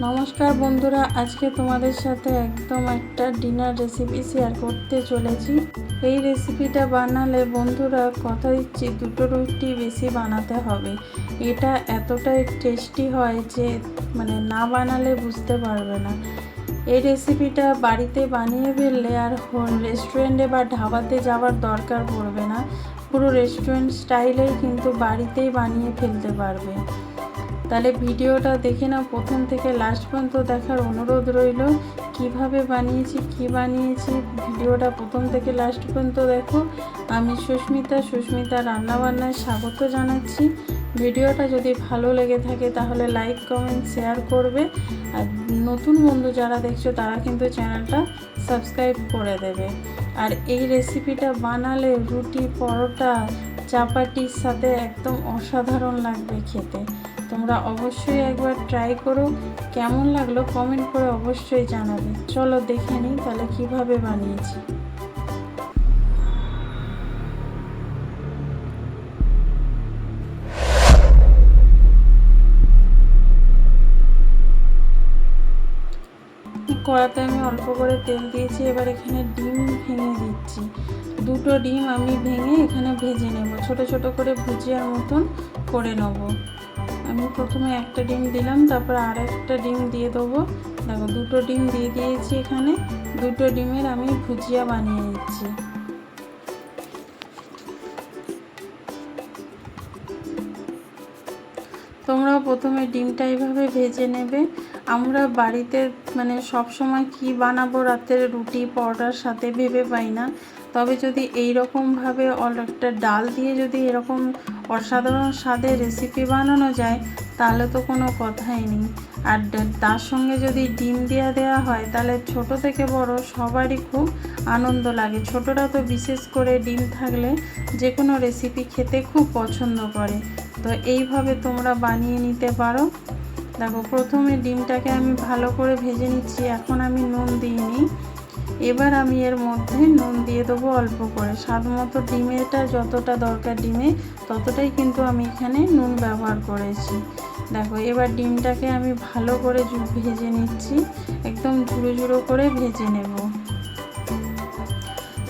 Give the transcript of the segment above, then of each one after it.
নমস্কার বন্ধুরা, আজকে তোমাদের সাথে একদম একটা ডিনার রেসিপি শেয়ার করতে চলেছি। এই রেসিপিটা বানালে বন্ধুরা কথা দিচ্ছি, দুটো রুটি বেশি বানাতে হবে। এটা এতটাই টেস্টি হয় যে মানে না বানালে বুঝতে পারবে না। এই রেসিপিটা বাড়িতে বানিয়ে ফেললে আর রেস্টুরেন্টে বা ধাবাতে যাওয়ার দরকার পড়বে না। পুরো রেস্টুরেন্ট স্টাইলেই কিন্তু বাড়িতেই বানিয়ে ফেলতে পারবে। তাহলে ভিডিওটা দেখে নাও। প্রথম থেকে লাস্ট পর্যন্ত দেখার অনুরোধ রইল। কীভাবে বানিয়েছি, কি বানিয়েছি, ভিডিওটা প্রথম থেকে লাস্ট পর্যন্ত দেখো। আমি সুস্মিতা সুস্মিতা রান্নাবান্নায় স্বাগত জানাচ্ছি। ভিডিওটা যদি ভালো লেগে থাকে তাহলে লাইক কমেন্ট শেয়ার করবে। আর নতুন বন্ধু যারা দেখছ তারা কিন্তু চ্যানেলটা সাবস্ক্রাইব করে দেবে। আর এই রেসিপিটা বানালে রুটি, পরোটা, চাপাটির সাথে একদম অসাধারণ লাগবে খেতে। তোমরা অবশ্যই একবার ট্রাই করো। কেমন লাগল কমেন্ট করে অবশ্যই জানাবে। চলো দেখে নিই তাহলে কীভাবে বানিয়েছি। কড়াতে আমি অল্প করে তেল দিয়েছি, এবার এখানে ডিম ভেঙে দিচ্ছি। দুটো ডিম আমি ভেঙে এখানে ভেজে নেব। ছোট ছোট করে ভুজিয়ার মতন করে নেব। আমি প্রথমে একটা ডিম দিলাম, তারপর আর একটা ডিম দিয়ে দেবো। দেখো, দুটো ডিম দিয়ে দিয়েছি এখানে। দুটো ডিমের আমি ভুজিয়া বানিয়ে নিচ্ছি। তোমরা প্রথমে ডিমটা এইভাবে ভেজে নেবে। আমরা বাড়িতে মানে সব সময় কি বানাবো রাতের রুটি, পরোটার সাথে ভেবে পাই না। তবে যদি এই রকমভাবে একটা ডাল দিয়ে যদি এরকম অসাধারণ স্বাদের রেসিপি বানানো যায়, তাহলে তো কোনো কথাই নেই। আর তার সঙ্গে যদি ডিম দেওয়া দেওয়া হয়, তাহলে ছোট থেকে বড় সবারই খুব আনন্দ লাগে। ছোটরা তো বিশেষ করে ডিম থাকলে যে কোনো রেসিপি খেতে খুব পছন্দ করে। তো এইভাবে তোমরা বানিয়ে নিতে পারো। দেখো, প্রথমে ডিমটাকে আমি ভালো করে ভেজে নিচ্ছি। এখন আমি নুন দিইনি এবার আমি এর মধ্যে নুন দিয়ে দেবো অল্প করে। স্বাদ মতো ডিমেটা যতটা দরকার ডিমে, ততটাই কিন্তু আমি এখানে নুন ব্যবহার করেছি। দেখো, এবার ডিমটাকে আমি ভালো করে ভেজে নিচ্ছি। একদম ঝুড়ো ঝুড়ো করে ভেজে নেব।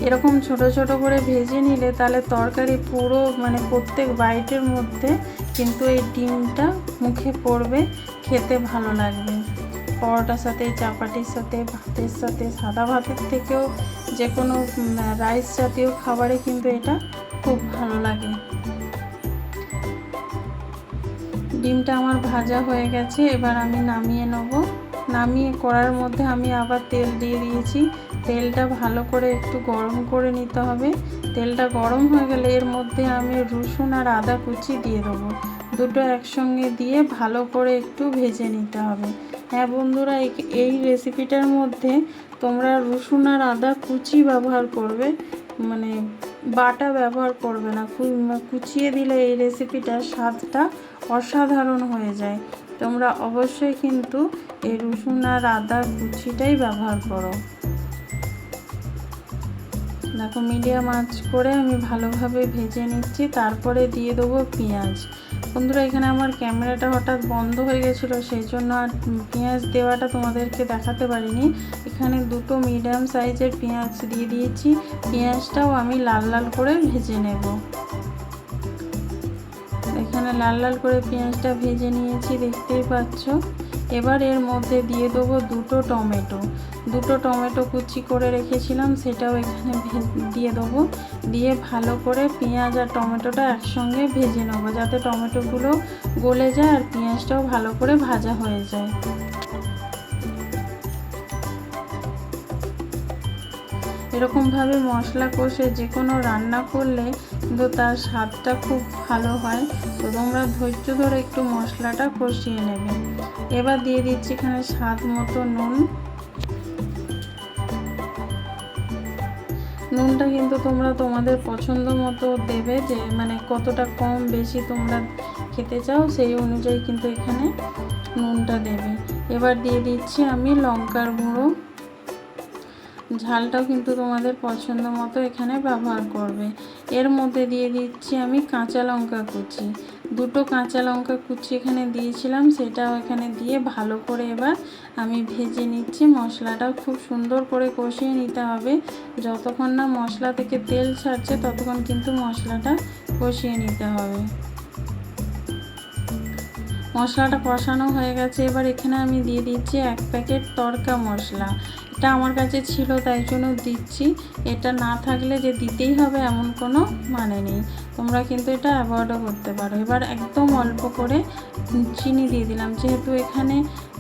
এরকম ছোট ছোট করে ভেজে নিলে তাহলে তরকারি পুরো মানে প্রত্যেক বাইটের মধ্যে কিন্তু এই ডিমটা মুখে পড়বে, খেতে ভালো লাগবে। পরোটার সাথে, চাপাটির সাথে, ভাতের সাথে, সাদা ভাতের থেকেও যে কোনো রাইস জাতীয় খাবারে কিন্তু এটা খুব ভালো লাগে। ডিমটা আমার ভাজা হয়ে গেছে, এবার আমি নামিয়ে নেব। নামিয়ে করার মধ্যে আমি আবার তেল দিয়ে দিয়েছি। তেলটা ভালো করে একটু গরম করে নিতে হবে। তেলটা গরম হয়ে গেলে এর মধ্যে আমি রসুন আর আদা কুচি দিয়ে দেবো। দুটো একসঙ্গে দিয়ে ভালো করে একটু ভেজে নিতে হবে। হ্যাঁ বন্ধুরা, এই রেসিপিটার মধ্যে তোমরা রসুন আর আদা কুচি ব্যবহার করবে। মানে বাটা ব্যবহার করবে না কুচিয়ে দিলে এই রেসিপিটার স্বাদটা অসাধারণ হয়ে যায়। তোমরা অবশ্যই কিন্তু এই রসুন আর আদা কুচিটাই ব্যবহার করো। দেখো মিডিয়াম আঁচ করে আমি ভালোভাবে ভেজে নিচ্ছি। তারপরে দিয়ে দেবো পেঁয়াজ। বন্ধুরা, এখানে আমার ক্যামেরাটা হঠাৎ বন্ধ হয়ে গেছিল, সেই জন্য আর পেঁয়াজ দেওয়াটা তোমাদেরকে দেখাতে পারিনি। এখানে দুটো মিডিয়াম সাইজের পেঁয়াজ দিয়ে দিয়েছি। পেঁয়াজটাও আমি লাল লাল করে ভেজে নেব। লাল লাল করে পেঁয়াজটা ভেজে নিয়েছি, দেখতেই পাচ্ছ। এবার এর মধ্যে দিয়ে দেবো দুটো টমেটো। দুটো টমেটো কুচি করে রেখেছিলাম, সেটাও এখানে দিয়ে দেবো। দিয়ে ভালো করে পেঁয়াজ আর টমেটোটা একসঙ্গে ভেজে নেব, যাতে টমেটোগুলো গলে যায় আর পেঁয়াজটাও ভালো করে ভাজা হয়ে যায়। এরকমভাবে মশলা কষে যে কোনো রান্না করলে কিন্তু তার স্বাদটা খুব ভালো হয়। তো তোমরা ধৈর্য ধরে একটু মশলাটা কষিয়ে নেবে। এবার দিয়ে দিচ্ছি এখানে স্বাদ মতো নুন। নুনটা কিন্তু তোমরা তোমাদের পছন্দ মতো দেবে যে মানে কতটা কম বেশি তোমরা খেতে চাও সেই অনুযায়ী কিন্তু এখানে নুনটা দেবে। এবার দিয়ে দিচ্ছি আমি লঙ্কার গুঁড়ো। ঝালটাও কিন্তু তোমাদের পছন্দ মতো এখানে ব্যবহার করবে। এর মধ্যে দিয়ে দিচ্ছি আমি কাঁচা লঙ্কা কুচি। দুটো কাঁচা লঙ্কা কুচি এখানে দিয়েছিলাম, সেটাও এখানে দিয়ে ভালো করে এবার আমি ভেজে নিচ্ছি। মশলাটাও খুব সুন্দর করে কষিয়ে নিতে হবে। যতক্ষণ না মশলা থেকে তেল ছাড়ছে, ততক্ষণ কিন্তু মশলাটা কষিয়ে নিতে হবে। মশলাটা কষানো হয়ে গেছে। এবার এখানে আমি দিয়ে দিচ্ছি এক প্যাকেট তড়কা মশলা। এটা আমার কাছে ছিল, তাই জন্য দিচ্ছি। এটা না থাকলে যে দিতেই হবে এমন কোনো মানে নেই। তোমরা কিন্তু এটা অ্যাভয়েডও করতে পারো। এবার একদম অল্প করে চিনি দিয়ে দিলাম। যেহেতু এখানে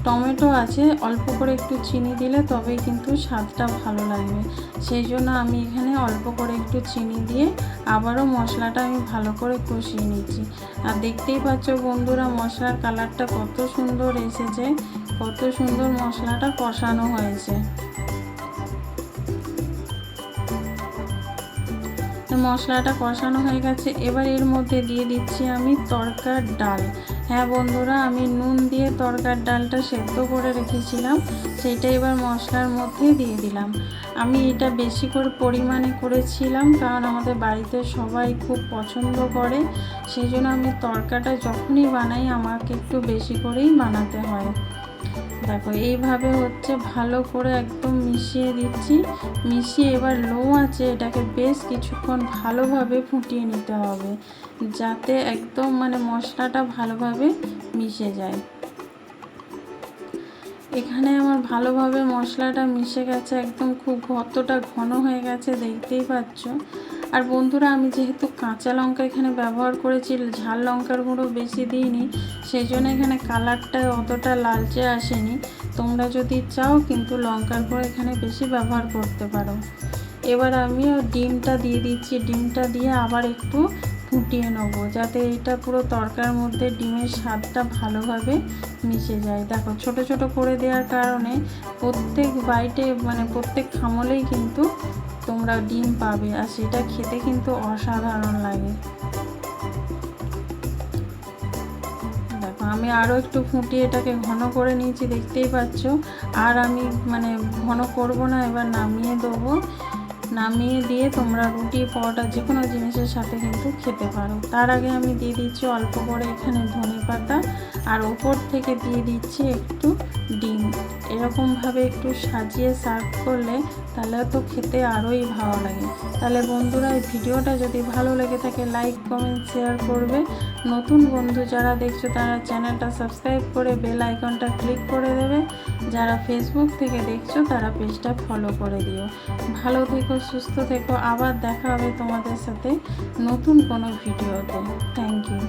টমেটো আছে, অল্প করে একটু চিনি দিলে তবেই কিন্তু স্বাদটা ভালো লাগবে। সেই জন্য আমি এখানে অল্প করে একটু চিনি দিয়ে আবারও মশলাটা আমি ভালো করে কষিয়ে নিচ্ছি। আর দেখতেই পাচ্ছ বন্ধুরা, মশলার কালারটা কত সুন্দর এসেছে। কত সুন্দর মশলাটা কষানো হয়েছে। মশলাটা কষানো হয়ে গেছে। এবার এর মধ্যে দিয়ে দিচ্ছি আমি তরকার ডাল। হ্যাঁ বন্ধুরা, আমি নুন দিয়ে তরকার ডালটা সেদ্ধ করে রেখেছিলাম। সেটা এবার মশলার মধ্যে দিয়ে দিলাম। আমি এটা বেশি করে পরিমাণে করেছিলাম কারণ আমাদের বাড়িতে সবাই খুব পছন্দ করে। সেই জন্য আমি তরকাটা যখনই বানাই, আমাকে একটু বেশি করেই বানাতে হয়। দেখো, এইভাবে হচ্ছে ভালো করে একদম মিশিয়ে দিচ্ছি। মিশিয়ে এবার লো আছে এটাকে বেশ কিছুক্ষণ ভালোভাবে ফুটিয়ে নিতে হবে, যাতে একদম মানে মশলাটা ভালোভাবে মিশে যায়। এখানে আমার ভালোভাবে মশলাটা মিশে গেছে, একদম খুব কতটা ঘন হয়ে গেছে দেখতেই পাচ্ছ। আর বন্ধুরা, আমি যেহেতু কাঁচা লঙ্কা এখানে ব্যবহার করেছি, ঝাল লঙ্কার গুঁড়ো বেশি দিইনি, সেই জন্য এখানে কালারটা অতটা লালচে আসেনি। তোমরা যদি চাও কিন্তু লঙ্কার গুঁড়ো এখানে বেশি ব্যবহার করতে পারো। এবার আমি ডিমটা দিয়ে দিচ্ছি, ডিমটা দিয়ে আবার একটু ফুটিয়ে নেব, যাতে এটা পুরো তরকার মধ্যে ডিমের স্বাদটা ভালোভাবে মিশে যায়। দেখো, ছোট ছোট করে দেওয়ার কারণে প্রত্যেক বাইটে মানে প্রত্যেক খামলেই কিন্তু তোমরা ডিম পাবে, আর সেটা খেতে কিন্তু অসাধারণ লাগে। দেখো, আমি আরও একটু ফুটিয়ে এটাকে ঘন করে নিয়েছি, দেখতেই পাচ্ছ। আর আমি মানে ঘন করব না, এবার নামিয়ে দেবো। নামিয়ে দিয়ে তোমরা রুটি, পরোটা, যে কোনো জিনিসের সাথে কিন্তু খেতে পারো। তার আগে আমি দিয়ে দিচ্ছি অল্প করে এখানে ধনে পাতা, আর ওপর থেকে দিয়ে দিচ্ছি একটু ডিম। এরকমভাবে একটু সাজিয়ে সার্ভ করলে তাহলে তো খেতে আরোই ভালো লাগে। তাহলে বন্ধুরা, এই ভিডিওটা যদি ভালো লেগে থাকে লাইক কমেন্ট শেয়ার করবে। নতুন বন্ধু যারা দেখছ, তারা চ্যানেলটা সাবস্ক্রাইব করে বেল আইকনটা ক্লিক করে দেবে। যারা ফেসবুক থেকে দেখছ, তারা পেজটা ফলো করে দিও। ভালো থেকো, সুস্থ থেকো। আবার দেখা হবে তোমাদের সাথে নতুন কোনো ভিডিওতে। Thank you